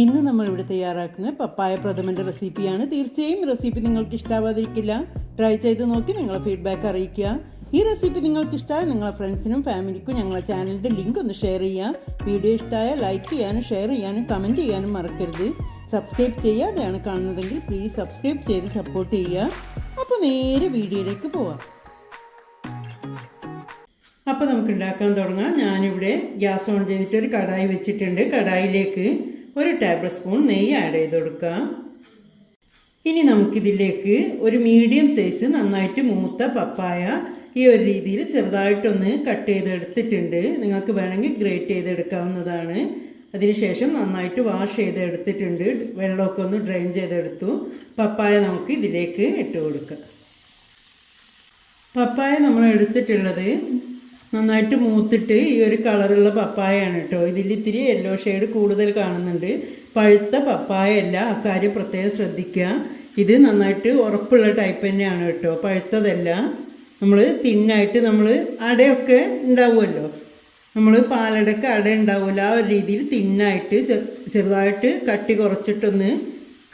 ഇന്ന് നമ്മൾ ഇവിടെ തയ്യാറാക്കുന്ന പപ്പായ പ്രഥമന്റെ റെസിപ്പിയാണ്. തീർച്ചയായും റെസിപ്പി നിങ്ങൾക്ക് ഇഷ്ടാവാതിരിക്കില്ല. ട്രൈ ചെയ്ത് നോക്കി നിങ്ങളെ ഫീഡ്ബാക്ക് അറിയിക്കുക. ഈ റെസിപ്പി നിങ്ങൾക്ക് ഇഷ്ടമായ നിങ്ങളെ ഫ്രണ്ട്സിനും ഫാമിലിക്കും ഞങ്ങളെ ചാനലിന്റെ ലിങ്ക് ഒന്ന് ഷെയർ ചെയ്യുക. വീഡിയോ ഇഷ്ടമായ ലൈക്ക് ചെയ്യാനും ഷെയർ ചെയ്യാനും കമന്റ് ചെയ്യാനും മറക്കരുത്. സബ്സ്ക്രൈബ് ചെയ്യാതെയാണ് കാണുന്നതെങ്കിൽ പ്ലീസ് സബ്സ്ക്രൈബ് ചെയ്ത് സപ്പോർട്ട് ചെയ്യുക. അപ്പോൾ നേരെ വീഡിയോയിലേക്ക് പോവാം. അപ്പോൾ നമുക്ക് ഉണ്ടാക്കാൻ തുടങ്ങാം. ഞാനിവിടെ ഗ്യാസ് ഓൺ ചെയ്തിട്ട് ഒരു കടായി വെച്ചിട്ടുണ്ട്. കടായിലേക്ക് ഒരു ടേബിൾ സ്പൂൺ നെയ്യ് ആഡ് ചെയ്ത് കൊടുക്കുക ഇനി നമുക്കിതിലേക്ക് ഒരു മീഡിയം സൈസ് നന്നായിട്ട് മൂത്ത പപ്പായ ഈ ഒരു രീതിയിൽ ചെറുതായിട്ടൊന്ന് കട്ട് ചെയ്തെടുത്തിട്ടുണ്ട്. നിങ്ങൾക്ക് വേണമെങ്കിൽ ഗ്രേറ്റ് ചെയ്തെടുക്കാവുന്നതാണ്. അതിനുശേഷം നന്നായിട്ട് വാഷ് ചെയ്തെടുത്തിട്ടുണ്ട്. വെള്ളമൊക്കെ ഒന്ന് ഡ്രെയിൻ ചെയ്തെടുത്തു. പപ്പായ നമുക്ക് ഇതിലേക്ക് ഇട്ട് കൊടുക്കാം. പപ്പായ നമ്മൾ എടുത്തിട്ടുള്ളത് നന്നായിട്ട് മൂത്തിട്ട് ഈ ഒരു കളറുള്ള പപ്പായയാണ് കേട്ടോ. ഇതിൽ ഇത്തിരി യെല്ലോ ഷെയ്ഡ് കൂടുതൽ കാണുന്നുണ്ട്. പഴുത്ത പപ്പായ അല്ല അക്കാര്യം പ്രത്യേകം ശ്രദ്ധിക്കുക. ഇത് നന്നായിട്ട് ഉറപ്പുള്ള ടൈപ്പ് തന്നെയാണ് കേട്ടോ. പഴുത്തതല്ല. നമ്മൾ തിന്നായിട്ട് നമ്മൾ അടയൊക്കെ ഉണ്ടാവുമല്ലോ. നമ്മൾ പാലടക്ക് അട ഉണ്ടാവില്ല ആ ഒരു രീതിയിൽ തിന്നായിട്ട് ചെറുതായിട്ട് കട്ടി കുറച്ചിട്ടൊന്ന്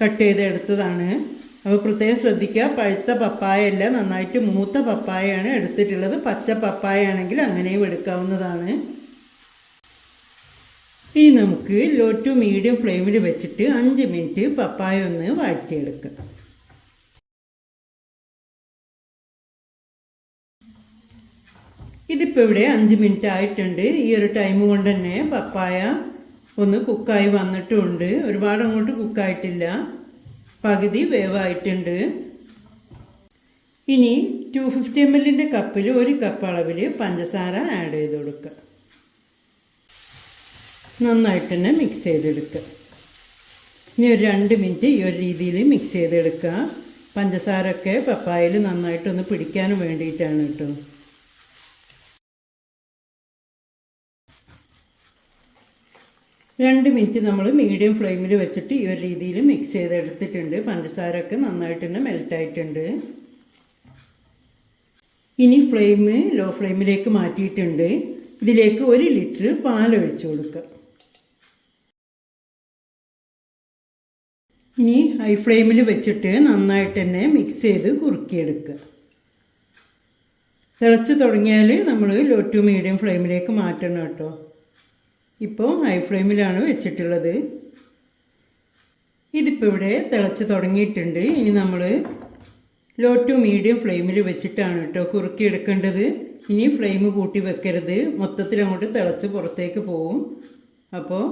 കട്ട് ചെയ്തെടുത്തതാണ്. അപ്പോൾ പ്രത്യേകം ശ്രദ്ധിക്കുക. പഴുത്ത പപ്പായ അല്ല നന്നായിട്ട് മൂത്ത പപ്പായയാണ് എടുത്തിട്ടുള്ളത്. പച്ച പപ്പായ ആണെങ്കിൽ അങ്ങനെയും എടുക്കാവുന്നതാണ്. ഇനി നമുക്ക് ലോ ടു മീഡിയം ഫ്ലെയിമിൽ വെച്ചിട്ട് അഞ്ച് മിനിറ്റ് പപ്പായ ഒന്ന് വാട്ടിയെടുക്കാം ഇതിപ്പോൾ ഇവിടെ അഞ്ച് മിനിറ്റ് ആയിട്ടുണ്ട്. ഈ ഒരു ടൈം കൊണ്ട് തന്നെ പപ്പായ ഒന്ന് കുക്കായി വന്നിട്ടുമുണ്ട് ഒരുപാട് അങ്ങോട്ട് കുക്കായിട്ടില്ല. പകുതി വേവായിട്ടുണ്ട്. ഇനി ടു ഫിഫ്റ്റി എം എല്ലിന്റെ കപ്പിൽ ഒരു കപ്പ് അളവിൽ പഞ്ചസാര ആഡ് ചെയ്ത് കൊടുക്കുക. നന്നായിട്ട് തന്നെ മിക്സ് ചെയ്തെടുക്കുക. ഇനി ഒരു രണ്ട് മിനിറ്റ് ഈ ഒരു രീതിയിൽ മിക്സ് ചെയ്തെടുക്കുക. പഞ്ചസാര ഒക്കെ പപ്പായയിൽ നന്നായിട്ടൊന്ന് പിടിക്കാനും വേണ്ടിയിട്ടാണ് കേട്ടോ. രണ്ട് മിനിറ്റ് നമ്മൾ മീഡിയം ഫ്ലെയിമിൽ വെച്ചിട്ട് ഈ ഒരു രീതിയിൽ മിക്സ് ചെയ്തെടുത്തിട്ടുണ്ട്. പഞ്ചസാര ഒക്കെ നന്നായിട്ട് തന്നെ മെൽറ്റായിട്ടുണ്ട് ഇനി ഫ്ലെയിം ലോ ഫ്ലെയിമിലേക്ക് മാറ്റിയിട്ടുണ്ട്. ഇതിലേക്ക് ഒരു ലിറ്റർ പാൽ ഒഴിച്ചു കൊടുക്കുക. ഇനി ഹൈ ഫ്ലെയിമിൽ വെച്ചിട്ട് നന്നായിട്ട് തന്നെ മിക്സ് ചെയ്ത് കുറുക്കിയെടുക്കുക. തിളച്ച് തുടങ്ങിയാൽ നമ്മൾ ലോ ടു മീഡിയം ഫ്ലെയിമിലേക്ക് മാറ്റണം കേട്ടോ. ഇപ്പോൾ ഹൈ ഫ്ലെയിമിലാണ് വെച്ചിട്ടുള്ളത്. ഇതിപ്പോൾ ഇവിടെ തിളച്ച് തുടങ്ങിയിട്ടുണ്ട്. ഇനി നമ്മൾ ലോ ടു മീഡിയം ഫ്ലെയിമിൽ വെച്ചിട്ടാണ് കേട്ടോ കുറുക്കി എടുക്കേണ്ടത് ഇനി ഫ്ലെയിം കൂട്ടി വെക്കരുത്. മൊത്തത്തിൽ അങ്ങോട്ട് തിളച്ച് പുറത്തേക്ക് പോവും. അപ്പോൾ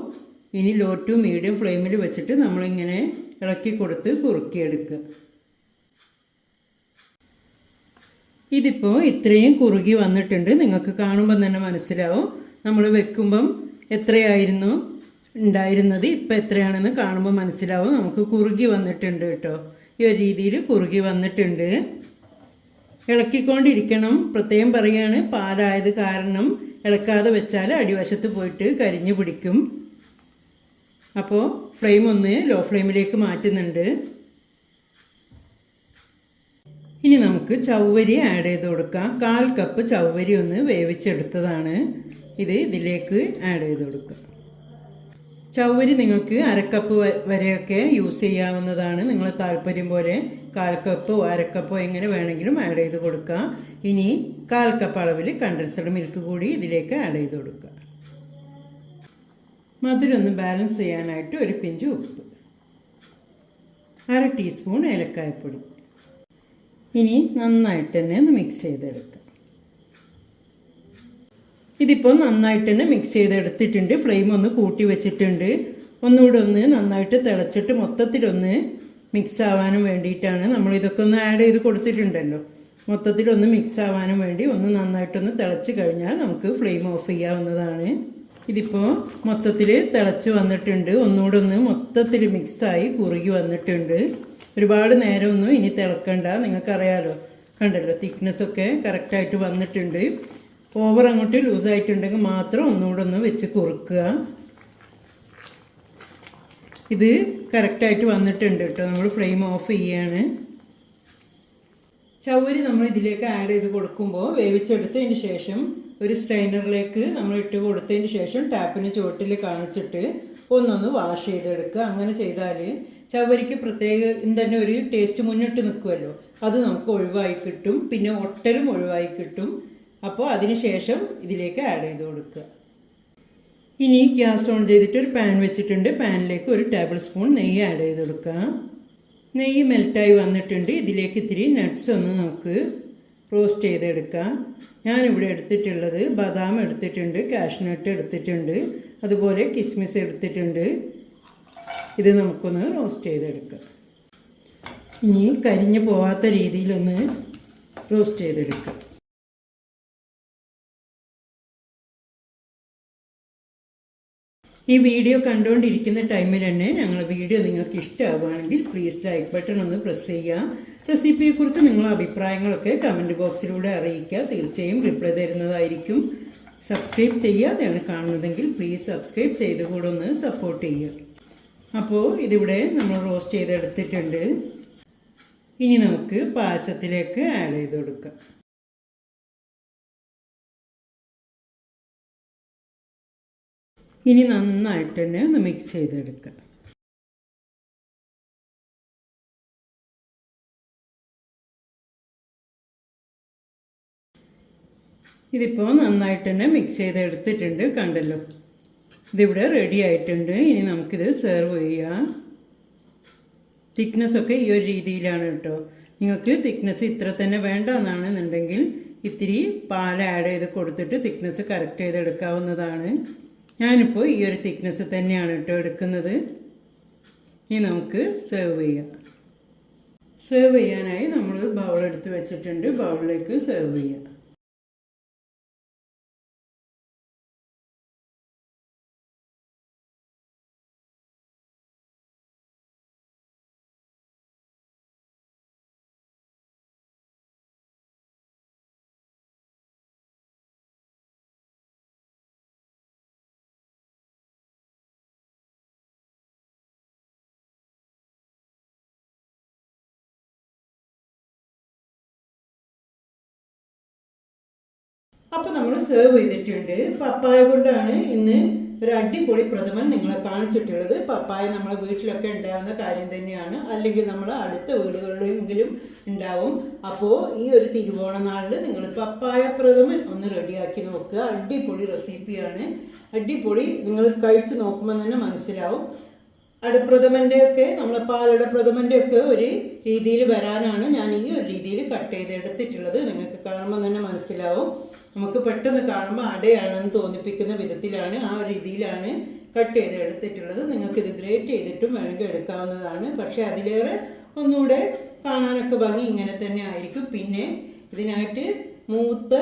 ഇനി ലോ ടു മീഡിയം ഫ്ലെയിമിൽ വെച്ചിട്ട് നമ്മളിങ്ങനെ ഇളക്കി കൊടുത്ത് കുറുക്കിയെടുക്കുക ഇതിപ്പോൾ ഇത്രയും കുറുകി വന്നിട്ടുണ്ട്. നിങ്ങൾക്ക് കാണുമ്പം തന്നെ മനസ്സിലാവും. നമ്മൾ വെക്കുമ്പം എത്രയായിരുന്നു ഉണ്ടായിരുന്നത്? ഇപ്പം എത്രയാണെന്ന് കാണുമ്പോൾ മനസ്സിലാവും. നമുക്ക് കുറുകി വന്നിട്ടുണ്ട് കേട്ടോ. ഈ ഒരു രീതിയിൽ കുറുകി വന്നിട്ടുണ്ട്. ഇളക്കിക്കൊണ്ടിരിക്കണം. പ്രത്യേകം പറയുകയാണ് പാലായത് കാരണം ഇളക്കാതെ വെച്ചാൽ അടിവശത്ത് പോയിട്ട് കരിഞ്ഞു പിടിക്കും. അപ്പോൾ ഫ്ലെയിം ഒന്ന് ലോ ഫ്ലെയിമിലേക്ക് മാറ്റുന്നുണ്ട്. ഇനി നമുക്ക് ചവ്വരി ആഡ് ചെയ്ത് കൊടുക്കാം. കാൽ കപ്പ് ചവ്വരി ഒന്ന് വേവിച്ചെടുത്തതാണ്. ഇത് ഇതിലേക്ക് ആഡ് ചെയ്ത് കൊടുക്കുക. ചവരി നിങ്ങൾക്ക് അരക്കപ്പ് വരെയൊക്കെ യൂസ് ചെയ്യാവുന്നതാണ്. നിങ്ങൾ താല്പര്യം പോലെ കാൽ കപ്പോ അരക്കപ്പോ എങ്ങനെ വേണമെങ്കിലും ആഡ് ചെയ്ത് കൊടുക്കാം ഇനി കാൽ കപ്പ് അളവിൽ കണ്ടൻസ്ഡ് മിൽക്ക് കൂടി ഇതിലേക്ക് ആഡ് ചെയ്ത് കൊടുക്കുക. മധുരം ഒന്ന് ബാലൻസ് ചെയ്യാനായിട്ട് ഒരു പിഞ്ച് ഉപ്പ്. അര ടീസ്പൂൺ ഏലക്കായപ്പൊടി. ഇനി നന്നായിട്ട് തന്നെ ഒന്ന് മിക്സ് ചെയ്തെടുക്കുക. ഇതിപ്പോൾ നന്നായിട്ട് തന്നെ മിക്സ് ചെയ്തെടുത്തിട്ടുണ്ട്. ഫ്ലെയിം ഒന്ന് കൂട്ടി വെച്ചിട്ടുണ്ട്. ഒന്നുകൂടെ ഒന്ന് നന്നായിട്ട് തിളച്ചിട്ട് മൊത്തത്തിലൊന്ന് മിക്സ് ആവാനും വേണ്ടിയിട്ടാണ് നമ്മൾ ഇതൊക്കെ ഒന്ന് ആഡ് ചെയ്ത് കൊടുത്തിട്ടുണ്ടല്ലോ. മൊത്തത്തിലൊന്ന് മിക്സ് ആവാനും വേണ്ടി ഒന്ന് നന്നായിട്ടൊന്ന് തിളച്ച് കഴിഞ്ഞാൽ നമുക്ക് ഫ്ലെയിം ഓഫ് ചെയ്യാവുന്നതാണ്. ഇതിപ്പോൾ മൊത്തത്തിൽ തിളച്ച് വന്നിട്ടുണ്ട്. ഒന്നുകൂടെ ഒന്ന് മൊത്തത്തിൽ മിക്സായി കുറുകി വന്നിട്ടുണ്ട്. ഒരുപാട് നേരമൊന്നും ഇനി തിളക്കണ്ട. നിങ്ങൾക്കറിയാലോ. കണ്ടല്ലോ തിക്നെസ്സൊക്കെ കറക്റ്റായിട്ട് വന്നിട്ടുണ്ട്. ഓവർ അങ്ങോട്ട് ലൂസായിട്ടുണ്ടെങ്കിൽ മാത്രം ഒന്നുകൂടെ ഒന്ന് വെച്ച് കുറുക്കുക. ഇത് കറക്റ്റായിട്ട് വന്നിട്ടുണ്ട് കേട്ടോ. നമ്മൾ ഫ്ലെയിം ഓഫ് ചെയ്യാണ്. ചവരി നമ്മൾ ഇതിലേക്ക് ആഡ് ചെയ്ത് കൊടുക്കുമ്പോൾ വേവിച്ചെടുത്തതിന് ശേഷം ഒരു സ്ട്രെയിനറിലേക്ക് നമ്മൾ ഇട്ട് കൊടുത്തതിന് ശേഷം ടാപ്പിന് ചുവട്ടിൽ കാണിച്ചിട്ട് ഒന്നൊന്ന് വാഷ് ചെയ്തെടുക്കുക. അങ്ങനെ ചെയ്താൽ ചവരിക്ക് പ്രത്യേക തന്നെ ഒരു ടേസ്റ്റ് മുന്നിട്ട് നിൽക്കുമല്ലോ അത് നമുക്ക് ഒഴിവായി കിട്ടും. പിന്നെ ഒട്ടലും ഒഴിവായി കിട്ടും. അപ്പോൾ അതിനുശേഷം ഇതിലേക്ക് ആഡ് ചെയ്ത് കൊടുക്കുക. ഇനി ഗ്യാസ് ഓൺ ചെയ്തിട്ട് ഒരു പാൻ വെച്ചിട്ടുണ്ട്. പാനിലേക്ക് ഒരു ടേബിൾ സ്പൂൺ നെയ്യ് ആഡ് ചെയ്ത് കൊടുക്കുക. നെയ്യ് മെൽറ്റായി വന്നിട്ടുണ്ട്. ഇതിലേക്ക് ഇത്തിരി നട്ട്സ് ഒന്ന് നമുക്ക് റോസ്റ്റ് ചെയ്തെടുക്കാം. ഞാനിവിടെ എടുത്തിട്ടുള്ളത് ബദാം എടുത്തിട്ടുണ്ട് കാഷ്നട്ട് എടുത്തിട്ടുണ്ട് അതുപോലെ കിസ്മിസ് എടുത്തിട്ടുണ്ട്. ഇത് നമുക്കൊന്ന് റോസ്റ്റ് ചെയ്തെടുക്കാം. ഇനി കരിഞ്ഞു പോവാത്ത രീതിയിലൊന്ന് റോസ്റ്റ് ചെയ്തെടുക്കാം. ഈ വീഡിയോ കണ്ടുകൊണ്ടിരിക്കുന്ന ടൈമിൽ തന്നെ ഞങ്ങളുടെ വീഡിയോ നിങ്ങൾക്ക് ഇഷ്ടമാവുകയാണെങ്കിൽ പ്ലീസ് ലൈക്ക് ബട്ടൺ ഒന്ന് പ്രസ് ചെയ്യുക. റെസിപ്പിയെക്കുറിച്ച് നിങ്ങളുടെ അഭിപ്രായങ്ങളൊക്കെ കമന്റ് ബോക്സിലൂടെ അറിയിക്കുക. തീർച്ചയായും റിപ്ലൈ തരുന്നതായിരിക്കും. സബ്സ്ക്രൈബ് ചെയ്യാതെയാണ് കാണുന്നതെങ്കിൽ പ്ലീസ് സബ്സ്ക്രൈബ് ചെയ്ത് കൂടെ ഒന്ന് സപ്പോർട്ട് ചെയ്യുക. അപ്പോൾ ഇതിവിടെ നമ്മൾ റോസ്റ്റ് ചെയ്തെടുത്തിട്ടുണ്ട്. ഇനി നമുക്ക് പായസത്തിലേക്ക് ആഡ് ചെയ്ത് കൊടുക്കാം. ഇനി നന്നായിട്ട് തന്നെ ഒന്ന് മിക്സ് ചെയ്തെടുക്കുക ഇതിപ്പോൾ നന്നായിട്ട് തന്നെ മിക്സ് ചെയ്തെടുത്തിട്ടുണ്ട് കണ്ടല്ലോ. ഇതിവിടെ റെഡി ആയിട്ടുണ്ട്. ഇനി നമുക്കിത് സെർവ് ചെയ്യാം. തിക്നെസ് ഒക്കെ ഈ ഒരു രീതിയിലാണ് കേട്ടോ. നിങ്ങൾക്ക് തിക്നെസ് ഇത്ര തന്നെ വേണ്ട എന്നാണെന്നുണ്ടെങ്കിൽ ഇത്തിരി പാൽ ആഡ് ചെയ്ത് കൊടുത്തിട്ട് തിക്നെസ് കറക്റ്റ് ചെയ്തെടുക്കാവുന്നതാണ്. ഞാനിപ്പോൾ ഈ ഒരു തിക്നെസ് തന്നെയാണ് കേട്ടോ എടുക്കുന്നത്. ഇനി നമുക്ക് സെർവ് ചെയ്യാം. സെർവ് ചെയ്യാനായി നമ്മൾ ബൗൾ എടുത്ത് വെച്ചിട്ടുണ്ട്. ബൗളിലേക്ക് സെർവ് ചെയ്യാം. അപ്പോൾ നമ്മൾ സേർവ് ചെയ്തിട്ടുണ്ട്. പപ്പായ കൊണ്ടാണ് ഇന്ന് ഒരു അടിപൊളി പ്രഥമൻ നിങ്ങളെ കാണിച്ചിട്ടുള്ളത്. പപ്പായ നമ്മളെ വീട്ടിലൊക്കെ ഉണ്ടാകുന്ന കാര്യം തന്നെയാണ്. അല്ലെങ്കിൽ നമ്മൾ അടുത്ത വീടുകളിലെങ്കിലും ഉണ്ടാവും. അപ്പോൾ ഈ ഒരു തിരുവോണ നാളിൽ നിങ്ങൾ പപ്പായ പ്രഥമൻ ഒന്ന് റെഡിയാക്കി നോക്കുക. അടിപൊളി റെസിപ്പിയാണ് അടിപൊളി നിങ്ങൾ കഴിച്ച് നോക്കുമ്പോൾ തന്നെ മനസ്സിലാവും. അടപ്രഥമന്റെ ഒക്കെ നമ്മളെ പാലട പ്രഥമന്റെ ഒരു രീതിയിൽ വരാനാണ് ഞാൻ ഈ ഒരു രീതിയിൽ കട്ട് ചെയ്ത് എടുത്തിട്ടുള്ളത് നിങ്ങൾക്ക് കാണുമ്പോൾ തന്നെ മനസ്സിലാവും. നമുക്ക് പെട്ടെന്ന് കാണുമ്പോൾ അടയാണെന്ന് തോന്നിപ്പിക്കുന്ന വിധത്തിലാണ് ആ രീതിയിലാണ് കട്ട് ചെയ്ത് എടുത്തിട്ടുള്ളത്. നിങ്ങൾക്ക് ഇത് ഗ്രേറ്റ് ചെയ്തിട്ടും വേണമെങ്കിൽ എടുക്കാവുന്നതാണ്. പക്ഷേ അതിലേറെ ഒന്നുകൂടെ കാണാനൊക്കെ ഭംഗി ഇങ്ങനെ തന്നെ ആയിരിക്കും. പിന്നെ ഇതിനായിട്ട് മൂത്ത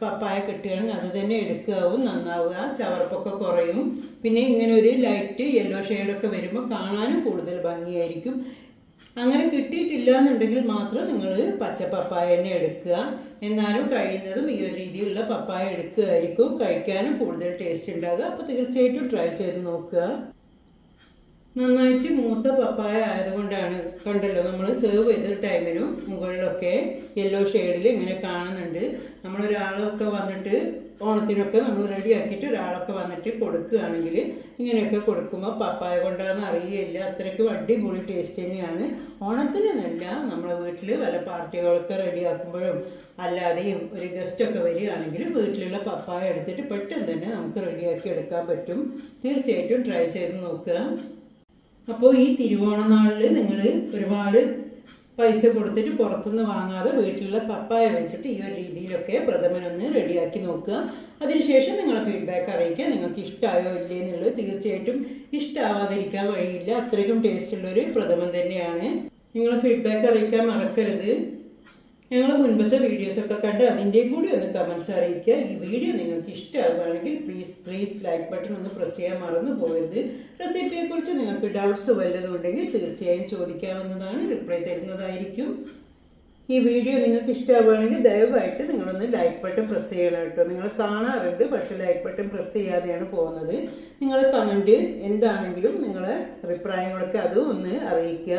പപ്പായ കിട്ടുകയാണെങ്കിൽ അത് തന്നെ എടുക്കാവും നന്നാവുക ചവർപ്പൊക്കെ കുറയും. പിന്നെ ഇങ്ങനെ ഒരു ലൈറ്റ് യെല്ലോ ഷെയ്ഡൊക്കെ വരുമ്പോൾ കാണാനും കൂടുതൽ ഭംഗിയായിരിക്കും. അങ്ങനെ കിട്ടിയിട്ടില്ല എന്നുണ്ടെങ്കിൽ മാത്രം നിങ്ങൾ പച്ച പപ്പായ തന്നെ എടുക്കുക. എന്നാലും കഴിയുന്നതും ഈ ഒരു രീതിയിലുള്ള പപ്പായ എടുക്കുകയായിരിക്കും കഴിക്കാനും കൂടുതൽ ടേസ്റ്റ് ഉണ്ടാകുക അപ്പോൾ തീർച്ചയായിട്ടും ട്രൈ ചെയ്ത് നോക്കുക. നന്നായിട്ട് മൂത്ത പപ്പായ ആയതുകൊണ്ടാണ് കണ്ടല്ലോ നമ്മൾ സെർവ് ചെയ്ത ടൈമിനും മുകളിലൊക്കെ യെല്ലോ ഷെയ്ഡിൽ ഇങ്ങനെ കാണുന്നുണ്ട്. നമ്മളൊരാളൊക്കെ വന്നിട്ട് ഓണത്തിനൊക്കെ നമ്മൾ റെഡിയാക്കിയിട്ട് ഒരാളൊക്കെ വന്നിട്ട് കൊടുക്കുകയാണെങ്കിൽ ഇങ്ങനെയൊക്കെ കൊടുക്കുമ്പോൾ പപ്പായ കൊണ്ടാന്ന് അറിയില്ല. അത്രയ്ക്ക് അടിപൊളി ടേസ്റ്റ് തന്നെയാണ്. ഓണത്തിനെന്നല്ല നമ്മളെ വീട്ടിൽ വല്ല പാർട്ടികളൊക്കെ റെഡിയാക്കുമ്പോഴും അല്ലാതെയും ഒരു ഗസ്റ്റൊക്കെ വരികയാണെങ്കിൽ വീട്ടിലുള്ള പപ്പായ എടുത്തിട്ട് പെട്ടെന്ന് തന്നെ നമുക്ക് റെഡിയാക്കി എടുക്കാൻ പറ്റും. തീർച്ചയായിട്ടും ട്രൈ ചെയ്ത് നോക്കുക. അപ്പോൾ ഈ തിരുവോണ നാളിൽ നിങ്ങൾ ഒരുപാട് പൈസ കൊടുത്തിട്ട് പുറത്തുനിന്ന് വാങ്ങാതെ വീട്ടിലുള്ള പപ്പായ വെച്ചിട്ട് ഈ ഒരു രീതിയിലൊക്കെ പ്രഥമനൊന്ന് റെഡിയാക്കി നോക്കുക. അതിനുശേഷം നിങ്ങളെ ഫീഡ്ബാക്ക് അറിയിക്കുക നിങ്ങൾക്ക് ഇഷ്ടമായോ ഇല്ലേ എന്നുള്ളത് തീർച്ചയായിട്ടും ഇഷ്ടമാവാതിരിക്കാൻ വഴിയില്ല. അത്രയ്ക്കും ടേസ്റ്റുള്ളൊരു പ്രഥമൻ തന്നെയാണ്. നിങ്ങളെ ഫീഡ്ബാക്ക് അറിയിക്കാൻ മറക്കരുത്. ഞങ്ങൾ മുൻപത്തെ വീഡിയോസൊക്കെ കണ്ട് അതിന്റെയും കൂടി ഒന്ന് കമൻസ് അറിയിക്കുക. ഈ വീഡിയോ നിങ്ങൾക്ക് ഇഷ്ടമാകുകയാണെങ്കിൽ പ്ലീസ് പ്ലീസ് ലൈക്ക് ബട്ടൺ ഒന്ന് പ്രസ് ചെയ്യാൻ മറന്നു പോകരുത്. റെസിപ്പിയെക്കുറിച്ച് നിങ്ങൾക്ക് ഡൗട്ട്സ് വല്ലതും ഉണ്ടെങ്കിൽ തീർച്ചയായും ചോദിക്കാവുന്നതാണ്. റിപ്ലൈ തരുന്നതായിരിക്കും. ഈ വീഡിയോ നിങ്ങൾക്ക് ഇഷ്ടമാവുകയാണെങ്കിൽ ദയവായിട്ട് നിങ്ങളൊന്ന് ലൈക്ക് ബട്ടൺ പ്രസ് ചെയ്യണം കേട്ടോ. നിങ്ങൾ കാണാറുണ്ട് പക്ഷേ ലൈക്ക് ബട്ടൺ പ്രസ് ചെയ്യാതെയാണ് പോകുന്നത്. നിങ്ങൾ കമന്റ് എന്താണെങ്കിലും നിങ്ങളെ അഭിപ്രായങ്ങളൊക്കെ അതും ഒന്ന് അറിയിക്കുക.